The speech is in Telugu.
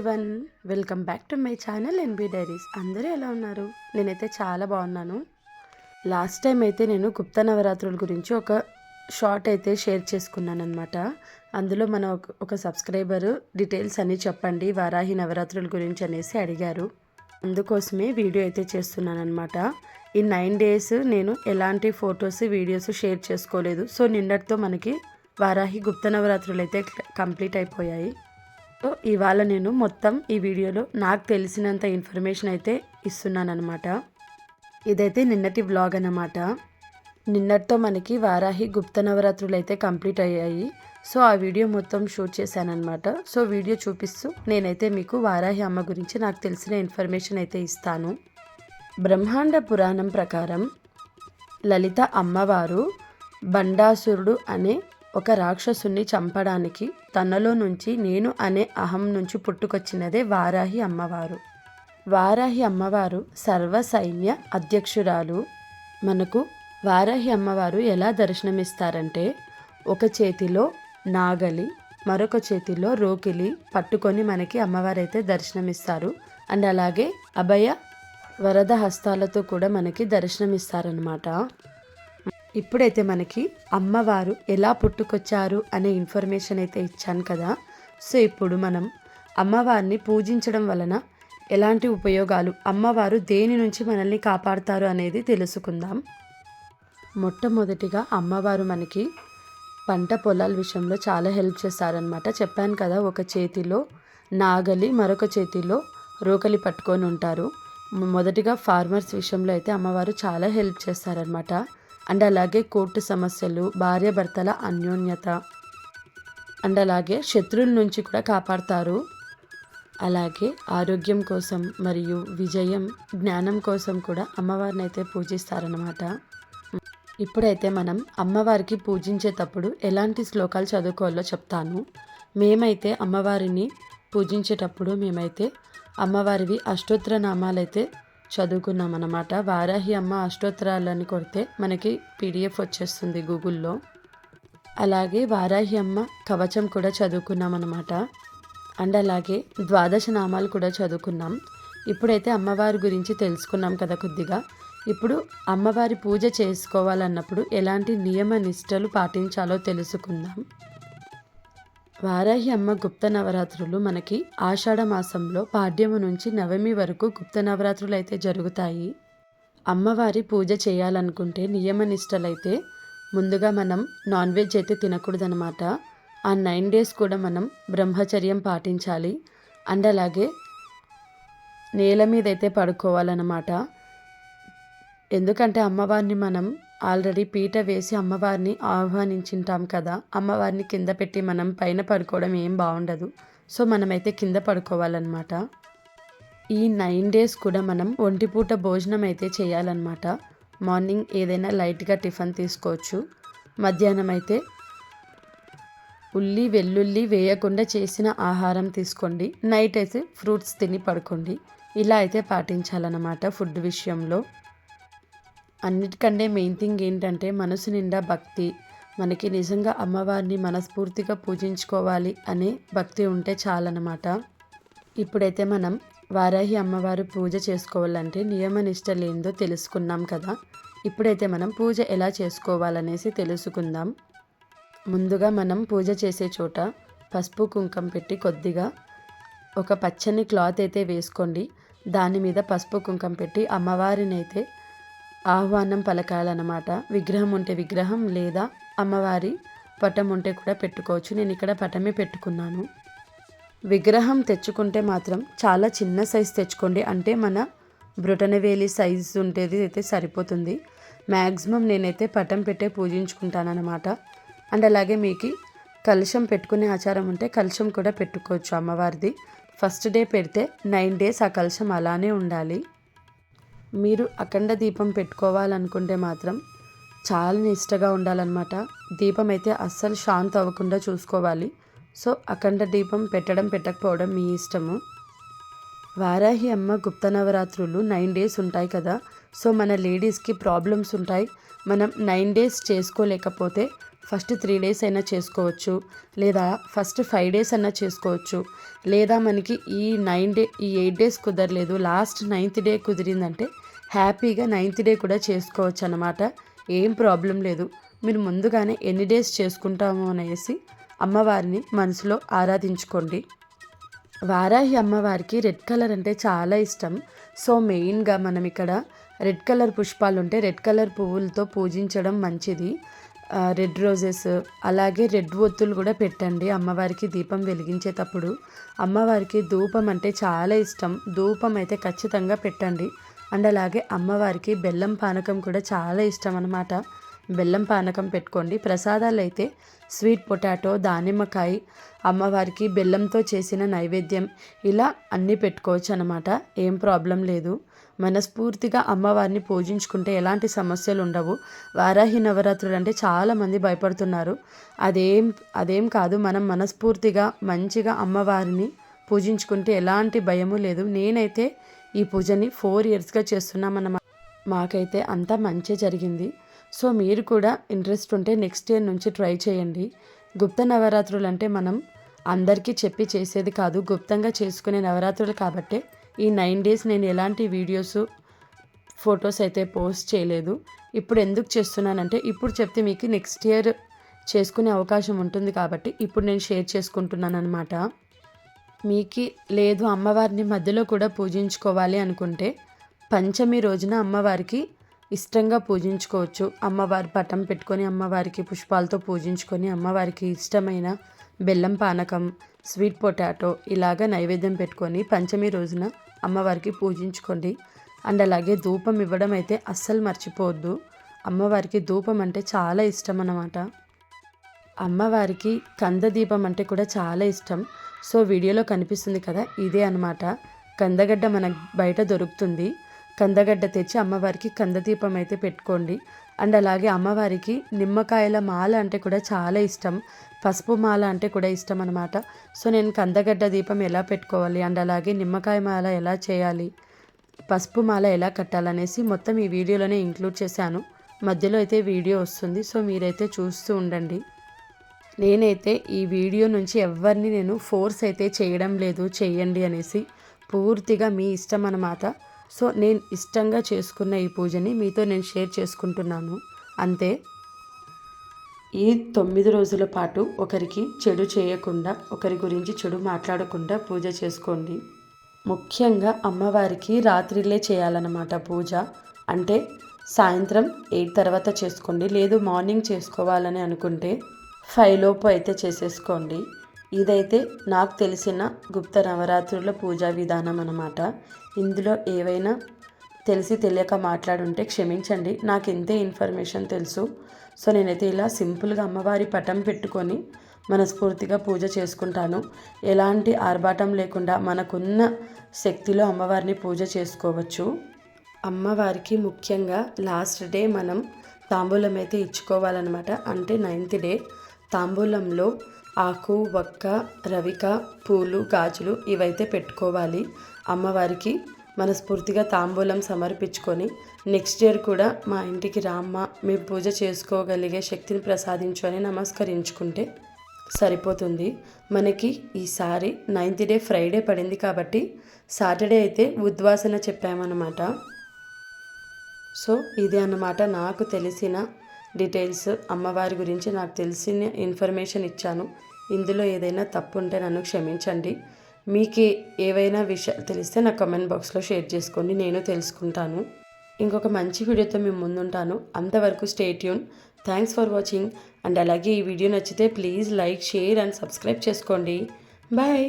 Everyone welcome back to my channel NB diaries. అందరూ ఎలా ఉన్నారు? నేనైతే చాలా బాగున్నాను. లాస్ట్ టైం అయితే నేను గుప్త నవరాత్రుల గురించి ఒక షార్ట్ అయితే షేర్ చేసుకున్నాను అనమాట అందులో మన ఒక- ఒక సబ్స్క్రైబర్ డీటెయిల్స్ అన్నీ చెప్పండి వారాహి నవరాత్రుల గురించి అనేసి అడిగారు. అందుకోసమే వీడియో అయితే చేస్తున్నాను అనమాట ఈ నైన్ డేస్ నేను ఎలాంటి ఫొటోస్ వీడియోస్ షేర్ చేసుకోలేదు. సో నిన్నటితో మనకి వారాహి గుప్త నవరాత్రులు అయితే కంప్లీట్ అయిపోయాయి. ఇవాళ నేను మొత్తం ఈ వీడియోలో నాకు తెలిసినంత ఇన్ఫర్మేషన్ అయితే ఇస్తున్నాను అనమాట ఇదైతే నిన్నటి వ్లాగ్ అన్నమాట. నిన్నటితో మనకి వారాహి గుప్త నవరాత్రులు అయితే కంప్లీట్ అయ్యాయి. సో ఆ వీడియో మొత్తం షూట్ చేశాను అనమాట సో వీడియో చూపిస్తూ నేనైతే మీకు వారాహి అమ్మ గురించి నాకు తెలిసిన ఇన్ఫర్మేషన్ అయితే ఇస్తాను. బ్రహ్మాండ పురాణం ప్రకారం లలిత అమ్మవారు బండాసురుడు అనే ఒక రాక్షసుని చంపడానికి తనలో నుంచి నేను అనే అహం నుంచి పుట్టుకొచ్చినదే వారాహి అమ్మవారు. వారాహి అమ్మవారు సర్వసైన్య అధ్యక్షురాలు. మనకు వారాహి అమ్మవారు ఎలా దర్శనమిస్తారంటే ఒక చేతిలో నాగలి మరొక చేతిలో రోకిలి పట్టుకొని మనకి అమ్మవారైతే దర్శనమిస్తారు. అండ్ అలాగే అభయ వరద హస్తాలతో కూడా మనకి దర్శనమిస్తారనమాట ఇప్పుడైతే మనకి అమ్మవారు ఎలా పుట్టుకొచ్చారు అనే ఇన్ఫర్మేషన్ అయితే ఇచ్చాను కదా. సో ఇప్పుడు మనం అమ్మవారిని పూజించడం వలన ఎలాంటి ఉపయోగాలు అమ్మవారు దేని నుంచి మనల్ని కాపాడుతారు అనేది తెలుసుకుందాం. మొట్టమొదటిగా అమ్మవారు మనకి పంట పొలాల విషయంలో చాలా హెల్ప్ చేస్తారనమాట చెప్పాను కదా ఒక చేతిలో నాగలి మరొక చేతిలో రోకలి పట్టుకొని ఉంటారు. మొదటిగా ఫార్మర్స్ విషయంలో అయితే అమ్మవారు చాలా హెల్ప్ చేస్తారనమాట అండ్ అలాగే కోర్టు సమస్యలు భార్యాభర్తల అన్యోన్యత. అండ్ అలాగే శత్రువుల నుంచి కూడా కాపాడతారు. అలాగే ఆరోగ్యం కోసం మరియు విజయం జ్ఞానం కోసం కూడా అమ్మవారిని అయితే పూజిస్తారనమాట ఇప్పుడైతే మనం అమ్మవారికి పూజించేటప్పుడు ఎలాంటి శ్లోకాలు చదువుకోవాలో చెప్తాను. మేమైతే అమ్మవారిని పూజించేటప్పుడు మేమైతే అమ్మవారివి అష్టోత్తర నామాలైతే చదువుకున్నాం అనమాట వారాహి అమ్మ అష్టోత్తరాలని కొడితే మనకి పీడిఎఫ్ వచ్చేస్తుంది గూగుల్లో. అలాగే వారాహి అమ్మ కవచం కూడా చదువుకున్నాం అనమాట అండ్ అలాగే ద్వాదశ నామాలు కూడా చదువుకున్నాం. ఇప్పుడైతే అమ్మవారి గురించి తెలుసుకున్నాం కదా కొద్దిగా. ఇప్పుడు అమ్మవారి పూజ చేసుకోవాలన్నప్పుడు ఎలాంటి నియమ నిష్టలు పాటించాలో తెలుసుకుందాం. వారాహి అమ్మ గుప్త నవరాత్రులు మనకి ఆషాఢ మాసంలో పాడ్యము నుంచి నవమి వరకు గుప్త నవరాత్రులు అయితే జరుగుతాయి. అమ్మవారి పూజ చేయాలనుకుంటే నియమనిష్టలైతే ముందుగా మనం నాన్ వెజ్ అయితే తినకూడదనమాట ఆ నైన్ డేస్ కూడా మనం బ్రహ్మచర్యం పాటించాలి. అండ్ అలాగే నేల మీద అయితే పడుకోవాలన్నమాట. ఎందుకంటే అమ్మవారిని మనం ఆల్రెడీ పీట వేసి అమ్మవారిని ఆహ్వానించింటాం కదా. అమ్మవారిని కింద పెట్టి మనం పైన పడుకోవడం ఏం బాగుండదు సో మనమైతే కింద పడుకోవాలన్నమాట. ఈ నైన్ డేస్ కూడా మనం ఒంటిపూట భోజనం అయితే చేయాలన్నమాట. మార్నింగ్ ఏదైనా లైట్గా టిఫిన్ తీసుకోవచ్చు. మధ్యాహ్నం అయితే ఉల్లి వెల్లుల్లి వేయకుండా చేసిన ఆహారం తీసుకోండి. నైట్ అయితే ఫ్రూట్స్ తిని పడుకోండి. ఇలా అయితే పాటించాలన్నమాట ఫుడ్ విషయంలో. అన్నిటికంటే మెయిన్ థింగ్ ఏంటంటే మనసు నిండా భక్తి. మనకి నిజంగా అమ్మవారిని మనస్ఫూర్తిగా పూజించుకోవాలి అనే భక్తి ఉంటే చాలన్నమాట. ఇప్పుడైతే మనం వారాహి అమ్మవారు పూజ చేసుకోవాలంటే నియమ నిష్టలు తెలుసుకున్నాం కదా. ఇప్పుడైతే మనం పూజ ఎలా చేసుకోవాలనేసి తెలుసుకుందాం. ముందుగా మనం పూజ చేసే చోట పసుపు కుంకం పెట్టి కొద్దిగా ఒక పచ్చని క్లాత్ అయితే వేసుకోండి. దాని మీద పసుపు కుంకం పెట్టి అమ్మవారిని అయితే ఆహ్వానం పలకాలన్నమాట. విగ్రహం ఉంటే విగ్రహం లేదా అమ్మవారి పటం ఉంటే కూడా పెట్టుకోవచ్చు. నేను ఇక్కడ పటమే పెట్టుకున్నాను. విగ్రహం తెచ్చుకుంటే మాత్రం చాలా చిన్న సైజు తెచ్చుకోండి. అంటే మన బ్రొటనవేలి సైజ్ ఉండేది అయితే సరిపోతుంది. మ్యాక్సిమం నేనైతే పటం పెట్టే పూజించుకుంటానన్నమాట. అండ్ అలాగే మీకు కలశం పెట్టుకునే ఆచారం ఉంటే కలశం కూడా పెట్టుకోవచ్చు అమ్మవారిది. ఫస్ట్ డే పెడితే నైన్ డేస్ ఆ కలశం అలానే ఉండాలి. మీరు అఖండ దీపం పెట్టుకోవాలనుకుంటే మాత్రం చాలా నిష్టగా ఉండాలన్నమాట. దీపం అయితే అస్సలు శాంతి అవ్వకుండా చూసుకోవాలి. సో అఖండ దీపం పెట్టడం పెట్టకపోవడం మీ ఇష్టము. వారాహి అమ్మ గుప్త నవరాత్రులు నైన్ డేస్ ఉంటాయి కదా. సో మన లేడీస్కి ప్రాబ్లమ్స్ ఉంటాయి. మనం నైన్ డేస్ చేసుకోలేకపోతే ఫస్ట్ త్రీ డేస్ అయినా చేసుకోవచ్చు. లేదా ఫస్ట్ ఫైవ్ డేస్ అయినా చేసుకోవచ్చు. లేదా మనకి ఈ నైన్ డే ఈ ఎయిట్ డేస్ కుదరలేదు. లాస్ట్ నైన్త్ డే కుదిరిందంటే హ్యాపీగా నైన్త్ డే కూడా చేసుకోవచ్చు అనమాట ఏం ప్రాబ్లం లేదు. మీరు ముందుగానే ఎన్ని డేస్ చేసుకుంటాము అనేసి అమ్మవారిని మనసులో ఆరాధించుకోండి. వారాహి అమ్మవారికి రెడ్ కలర్ అంటే చాలా ఇష్టం. సో మెయిన్గా మనం ఇక్కడ రెడ్ కలర్ పుష్పాలు ఉంటే రెడ్ కలర్ పువ్వులతో పూజించడం మంచిది. రెడ్ రోజెస్ అలాగే రెడ్ ఒత్తులు కూడా పెట్టండి అమ్మవారికి దీపం వెలిగించేటప్పుడు. అమ్మవారికి ధూపం అంటే చాలా ఇష్టం. ధూపం అయితే ఖచ్చితంగా పెట్టండి. అండ్ అలాగే అమ్మవారికి బెల్లం పానకం కూడా చాలా ఇష్టం అనమాట బెల్లం పానకం పెట్టుకోండి. ప్రసాదాలు అయితే స్వీట్ పొటాటో దానిమ్మకాయ అమ్మవారికి బెల్లంతో చేసిన నైవేద్యం ఇలా అన్నీ పెట్టుకోవచ్చు అనమాట ఏం ప్రాబ్లం లేదు. మనస్ఫూర్తిగా అమ్మవారిని పూజించుకుంటే ఎలాంటి సమస్యలు ఉండవు. వారాహి నవరాత్రులు అంటే చాలామంది భయపడుతున్నారు. అదేం అదేం కాదు మనం మనస్ఫూర్తిగా మంచిగా అమ్మవారిని పూజించుకుంటే ఎలాంటి భయము లేదు. నేనైతే ఈ పూజని ఫోర్ ఇయర్స్గా చేస్తున్నామన్నమాట. మాకైతే అంతా మంచి జరిగింది. సో మీరు కూడా ఇంట్రెస్ట్ ఉంటే నెక్స్ట్ ఇయర్ నుంచి ట్రై చేయండి. గుప్త నవరాత్రులు అంటే మనం అందరికీ చెప్పి చేసేది కాదు. గుప్తంగా చేసుకునే నవరాత్రులు కాబట్టే ఈ నైన్ డేస్ నేను ఎలాంటి వీడియోస్ ఫొటోస్ అయితే పోస్ట్ చేయలేదు. ఇప్పుడు ఎందుకు చేస్తున్నానంటే ఇప్పుడు చెప్తే మీకు నెక్స్ట్ ఇయర్ చేసుకునే అవకాశం ఉంటుంది కాబట్టి ఇప్పుడు నేను షేర్ చేసుకుంటున్నాను అనమాట మీకు లేదు అమ్మవారిని మధ్యలో కూడా పూజించుకోవాలి అనుకుంటే పంచమి రోజున అమ్మవారికి ఇష్టంగా పూజించుకోవచ్చు. అమ్మవారి పటం పెట్టుకొని అమ్మవారికి పుష్పాలతో పూజించుకొని అమ్మవారికి ఇష్టమైన బెల్లం పానకం స్వీట్ పొటాటో ఇలాగ నైవేద్యం పెట్టుకొని పంచమి రోజున అమ్మవారికి పూజించుకోండి. అండ్ అలాగే ధూపం ఇవ్వడం అయితే అస్సలు మర్చిపోవద్దు. అమ్మవారికి ధూపం అంటే చాలా ఇష్టం అన్నమాట. అమ్మవారికి కంద దీపం అంటే కూడా చాలా ఇష్టం. సో వీడియోలో కనిపిస్తుంది కదా ఇదే అనమాట కందగడ్డ మనకు బయట దొరుకుతుంది. కందగడ్డ తెచ్చి అమ్మవారికి కంద దీపం అయితే పెట్టుకోండి. అండ్ అలాగే అమ్మవారికి నిమ్మకాయల మాల అంటే కూడా చాలా ఇష్టం. పసుపు మాల అంటే కూడా ఇష్టం అనమాట సో నేను కందగడ్డ దీపం ఎలా పెట్టుకోవాలి? అండ్ అలాగే నిమ్మకాయ మాల ఎలా చేయాలి? పసుపు మాల ఎలా కట్టాలనేసి మొత్తం ఈ వీడియోలోనే ఇంక్లూడ్ చేశాను. మధ్యలో అయితే వీడియో వస్తుంది. సో మీరైతే చూస్తూ ఉండండి. నేనైతే ఈ వీడియో నుంచి ఎవరిని నేను ఫోర్స్ అయితే చేయడం లేదు చేయండి అనేసి పూర్తిగా మీ ఇష్టం అన్నమాట. సో నేను ఇష్టంగా చేసుకున్న ఈ పూజని మీతో నేను షేర్ చేసుకుంటున్నాను. అంతే. ఈ తొమ్మిది రోజుల పాటు ఒకరికి చెడు చేయకుండా ఒకరి గురించి చెడు మాట్లాడకుండా పూజ చేసుకోండి. ముఖ్యంగా అమ్మవారికి రాత్రిలే చేయాలన్నమాట పూజ. అంటే సాయంత్రం ఎయిట్ తర్వాత చేసుకోండి లేదు మార్నింగ్ చేసుకోవాలని అనుకుంటే ఫైవ్ లోపు అయితే చేసేసుకోండి. ఇదైతే నాకు తెలిసిన గుప్త నవరాత్రుల పూజా విధానం అన్నమాట. ఇందులో ఏవైనా తెలిసి తెలియక మాట్లాడుంటే క్షమించండి. నాకు ఇంతే ఇన్ఫర్మేషన్ తెలుసు. సో నేనైతే ఇలా సింపుల్గా అమ్మవారి పటం పెట్టుకొని మనస్ఫూర్తిగా పూజ చేసుకుంటాను. ఎలాంటి ఆర్భాటం లేకుండా మనకున్న శక్తిలో అమ్మవారిని పూజ చేసుకోవచ్చు. అమ్మవారికి ముఖ్యంగా లాస్ట్ డే మనం తాంబూలం అయితే ఇచ్చుకోవాలన్నమాట. అంటే నైన్త్ డే. తాంబూలంలో ఆకు వక్క రవిక పూలు గాజులు ఇవైతే పెట్టుకోవాలి. అమ్మవారికి మనస్ఫూర్తిగా తాంబూలం సమర్పించుకొని నెక్స్ట్ ఇయర్ కూడా మా ఇంటికి రామ్మ మేము పూజ చేసుకోగలిగే శక్తిని ప్రసాదించు అని నమస్కరించుకుంటే సరిపోతుంది. మనకి ఈసారి నైన్త్ డే ఫ్రైడే పడింది కాబట్టి సాటర్డే అయితే ఉద్వాసన చెప్పామన్నమాట. సో ఇది అన్నమాట నాకు తెలిసిన డీటెయిల్స్ అమ్మవారి గురించి నాకు తెలిసిన ఇన్ఫర్మేషన్ ఇచ్చాను. ఇందులో ఏదైనా తప్పు ఉంటే నన్ను క్షమించండి. మీకు ఏవైనా విషయాలు తెలిస్తే నా కమెంట్ బాక్స్లో షేర్ చేసుకోండి. నేను తెలుసుకుంటాను. ఇంకొక మంచి వీడియోతో మేము ముందుంటాను. అంతవరకు stay tune thanks for watching and అలాగే ఈ వీడియో నచ్చితే please like share and subscribe చేసుకోండి. బాయ్